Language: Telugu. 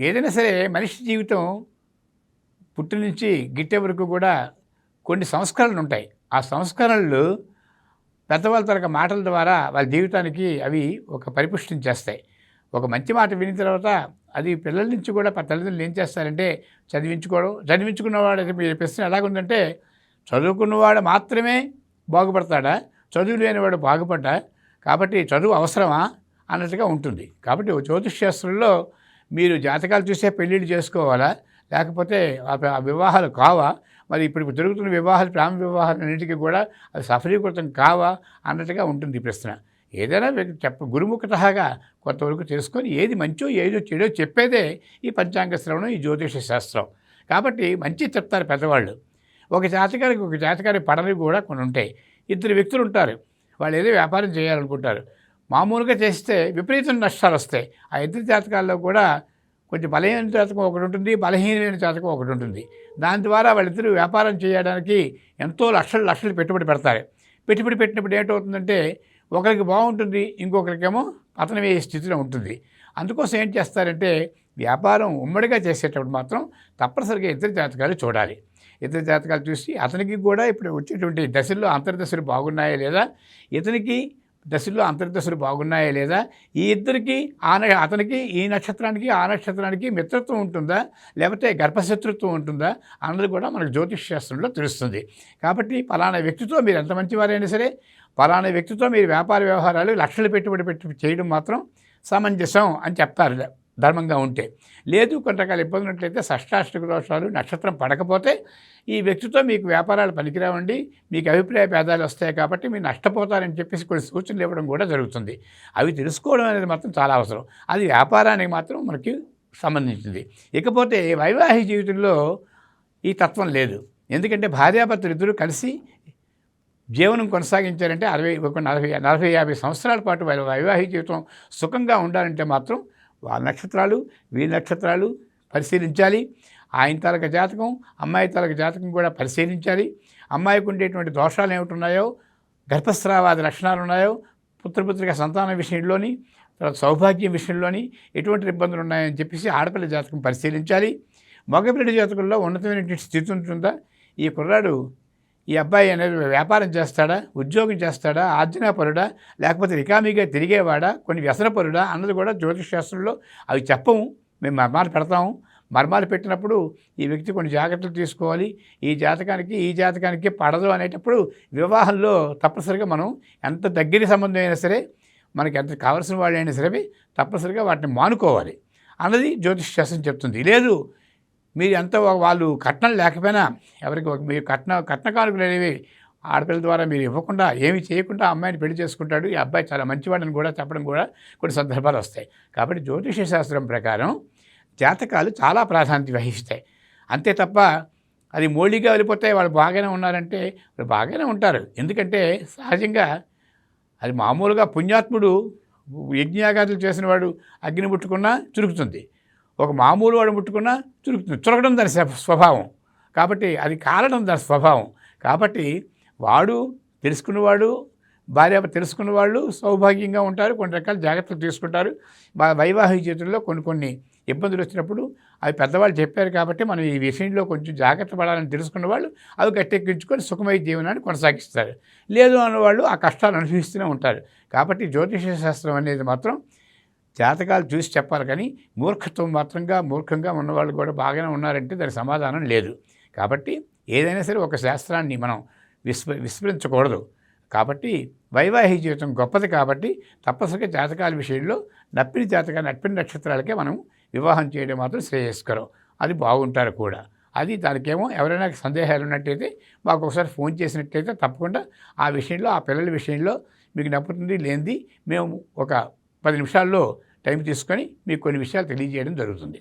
ఏదైనా సరే మనిషి జీవితం పుట్టి నుంచి గిట్టే వరకు కూడా కొన్ని సంస్కరణలు ఉంటాయి. ఆ సంస్కరణలు పెద్దవాళ్ళ తరగ మాటల ద్వారా వాళ్ళ జీవితానికి అవి ఒక పరిపుష్టిని చేస్తాయి. ఒక మంచి మాట విని తర్వాత అది పిల్లల నుంచి కూడా తల్లిదండ్రులు ఏం చేస్తారంటే చదివించుకోవడం చదివించుకున్నవాడు అయితే మీరు ప్రశ్న ఎలాగుందంటే చదువుకున్నవాడు మాత్రమే బాగుపడతాడా? చదువు లేనివాడు బాగుపడ్డా? కాబట్టి చదువు అవసరమా? అన్నట్టుగా ఉంటుంది. కాబట్టి జ్యోతిష్ శాస్త్రంలో మీరు జాతకాలు చూసే పెళ్ళిళ్ళు చేసుకోవాలా? లేకపోతే ఆ వివాహాలు కావా? మరి ఇప్పుడు జరుగుతున్న వివాహాలు ప్రేమ వివాహాలు అన్నిటికీ కూడా అది సఫలీకృతం కావా? అన్నట్టుగా ఉంటుంది ప్రశ్న. ఏదైనా చెప్ప గురుముఖతగా కొంతవరకు తెలుసుకొని ఏది మంచో ఏదో చెడో చెప్పేదే ఈ పంచాంగ శ్రవణం ఈ జ్యోతిష శాస్త్రం. కాబట్టి మంచి చెప్తారు పెద్దవాళ్ళు. ఒక జాతకానికి ఒక జాతకానికి పడవి కూడా కొన్ని ఉంటాయి ఇద్దరు వ్యక్తులు ఉంటారు వాళ్ళు ఏదో వ్యాపారం చేయాలనుకుంటారు. మామూలుగా చేస్తే విపరీతం నష్టాలు వస్తాయి. ఆ ఇద్దరు జాతకాల్లో కూడా కొంచెం బలహీన జాతకం ఒకటి ఉంటుంది బలహీనమైన జాతకం ఒకటి ఉంటుంది. దాని ద్వారా వాళ్ళిద్దరూ వ్యాపారం చేయడానికి ఎంతో లక్షలు లక్షలు పెట్టుబడి పెడతారు. పెట్టుబడి పెట్టినప్పుడు ఏంటవుతుందంటే ఒకరికి బాగుంటుంది ఇంకొకరికేమో పతనమయ్యే స్థితిలో ఉంటుంది. అందుకోసం ఏం చేస్తారంటే వ్యాపారం ఉమ్మడిగా చేసేటప్పుడు మాత్రం తప్పనిసరిగా ఇద్దరు జాతకాలు చూడాలి. ఇతర జాతకాలు చూసి అతనికి కూడా ఇప్పుడు వచ్చేటువంటి దశల్లో అంతర్దశలు బాగున్నాయా లేదా? ఇతనికి దశల్లో అంతర్దశలు బాగున్నాయా లేదా? ఈ ఇద్దరికి ఆ అతనికి ఈ నక్షత్రానికి ఆ నక్షత్రానికి మిత్రత్వం ఉంటుందా? లేకపోతే గర్భశత్రుత్వం ఉంటుందా? అన్నది కూడా మనకు జ్యోతిష్ శాస్త్రంలో తెలుస్తుంది. కాబట్టి పలానా వ్యక్తితో మీరు ఎంత మంచివారైనా సరే పలానా వ్యక్తితో మీరు వ్యాపార వ్యవహారాలు లక్షలు పెట్టుబడి పెట్టి చేయడం మాత్రం సమంజసం అని చెప్తారు. ధర్మంగా ఉంటే. లేదు కొంతకాలం ఇబ్బంది ఉన్నట్లయితే షష్టాష్టక దోషాలు నక్షత్రం పడకపోతే ఈ వ్యక్తితో మీకు వ్యాపారాలు పనికిరావండి మీకు అభిప్రాయ భేదాలు వస్తాయి కాబట్టి మీరు నష్టపోతారని చెప్పేసి కొన్ని సూచనలు ఇవ్వడం కూడా జరుగుతుంది. అవి తెలుసుకోవడం అనేది మాత్రం చాలా అవసరం. అది వ్యాపారానికి మాత్రం మనకి సంబంధించింది. ఇకపోతే వైవాహిక జీవితంలో ఈ తత్వం లేదు. ఎందుకంటే భార్యాభర్తలు ఇద్దరూ కలిసి జీవనం కొనసాగించారంటే అరవై ఒక నలభై నలభై యాభై సంవత్సరాల పాటు వాళ్ళ వైవాహిక జీవితం సుఖంగా ఉండాలంటే మాత్రం వారి నక్షత్రాలు వీరి నక్షత్రాలు పరిశీలించాలి. ఆయన తాలక జాతకం అమ్మాయి తాలక జాతకం కూడా పరిశీలించాలి. అమ్మాయికి ఉండేటువంటి దోషాలు ఏమిటి ఉన్నాయో గర్భస్రావాది లక్షణాలు ఉన్నాయో పుత్రపుత్రిక సంతాన విషయంలోని తర్వాత సౌభాగ్యం విషయంలోని ఎటువంటి ఇబ్బందులు ఉన్నాయని చెప్పేసి ఆడపిల్ల జాతకం పరిశీలించాలి. మగపిల్లడి జాతకంలో ఉన్నతమైనటువంటి స్థితి ఉంటుందా? ఈ కుర్రాడు ఈ అబ్బాయి అనేది వ్యాపారం చేస్తాడా? ఉద్యోగం చేస్తాడా? ఆర్జనాపరుడా? లేకపోతే రికామీగా తిరిగేవాడా? కొన్ని వ్యసనపరుడా? అన్నది కూడా జ్యోతిష్ శాస్త్రంలో అవి చెప్పము. మేము మర్మాలు పెడతాము. మర్మాలు పెట్టినప్పుడు ఈ వ్యక్తి కొన్ని జాగ్రత్తలు తీసుకోవాలి. ఈ జాతకానికి ఈ జాతకానికి పడదు అనేటప్పుడు వివాహంలో తప్పనిసరిగా మనం ఎంత దగ్గర సంబంధం అయినా సరే మనకి ఎంత కావలసిన వాళ్ళైనా సరే తప్పనిసరిగా వాటిని మానుకోవాలి. అన్నది జ్యోతిష్ శాస్త్రం చెప్తుంది. లేదు మీరు ఎంత వాళ్ళు కట్నం లేకపోయినా ఎవరికి ఒక- మీరు కట్న కట్న కానుకలు అనేవి ఆడపిల్ల ద్వారా మీరు ఇవ్వకుండా ఏమి చేయకుండా అమ్మాయిని పెళ్ళి చేసుకుంటాడు. ఈ అబ్బాయి చాలా మంచివాడని కూడా చెప్పడం కూడా కొన్ని సందర్భాలు వస్తాయి. కాబట్టి జ్యోతిష శాస్త్రం ప్రకారం జాతకాలు చాలా ప్రాధాన్యత వహిస్తాయి. అంతే తప్ప అది మోళీగా వెళ్ళిపోతే వాళ్ళు బాగానే ఉన్నారంటే వాళ్ళు బాగానే ఉంటారు. ఎందుకంటే సహజంగా అది మామూలుగా పుణ్యాత్ముడు యజ్ఞయాగాదులు చేసిన వాడు అగ్ని ముట్టుకున్నా చురుకుతుంది. ఒక మామూలు వాడు ముట్టుకున్నా చురుకుతుంది. చురకడం దాని స్వ- స్వభావం. కాబట్టి అది కాలడం దాని స్వభావం. కాబట్టి వాడు తెలుసుకున్నవాడు భార్య తెలుసుకున్న వాళ్ళు సౌభాగ్యంగా ఉంటారు కొన్ని రకాల జాగ్రత్తలు తీసుకుంటారు. వైవాహిక జీవితంలో కొన్ని కొన్ని ఇబ్బందులు వచ్చినప్పుడు అవి పెద్దవాళ్ళు చెప్పారు కాబట్టి మనం ఈ విషయంలో కొంచెం జాగ్రత్త పడాలని తెలుసుకున్న వాళ్ళు అవి గట్టెక్కించుకొని సుఖమయ జీవనాన్ని కొనసాగిస్తారు. లేదు అన్నవాళ్ళు ఆ కష్టాలు అనుభవిస్తూనే ఉంటారు. కాబట్టి జ్యోతిష శాస్త్రం అనేది మాత్రం జాతకాలు చూసి చెప్పాలి కానీ మూర్ఖత్వం మాత్రంగా మూర్ఖంగా ఉన్నవాళ్ళు కూడా బాగానే ఉన్నారంటే దానికి సమాధానం లేదు. కాబట్టి ఏదైనా సరే ఒక శాస్త్రాన్ని మనం విస్మ విస్మరించకూడదు. కాబట్టి వైవాహిక జీవితం గొప్పది కాబట్టి తప్పనిసరిగా జాతకాల విషయంలో నప్పిన జాతకాలు నప్పిన నక్షత్రాలకే మనం వివాహం చేయడం మాత్రం శ్రేయస్కరం. అది బాగుంటారు కూడా. అది దానికేమో ఎవరైనా సందేహాలు ఉన్నట్టయితే మాకు ఒకసారి ఫోన్ చేసినట్టయితే తప్పకుండా ఆ విషయంలో ఆ పిల్లల విషయంలో మీకు నప్పుతుంది లేనిది మేము ఒక పది నిమిషాల్లో టైం తీసుకొని మీకు కొన్ని విషయాలు తెలియజేయడం జరుగుతుంది.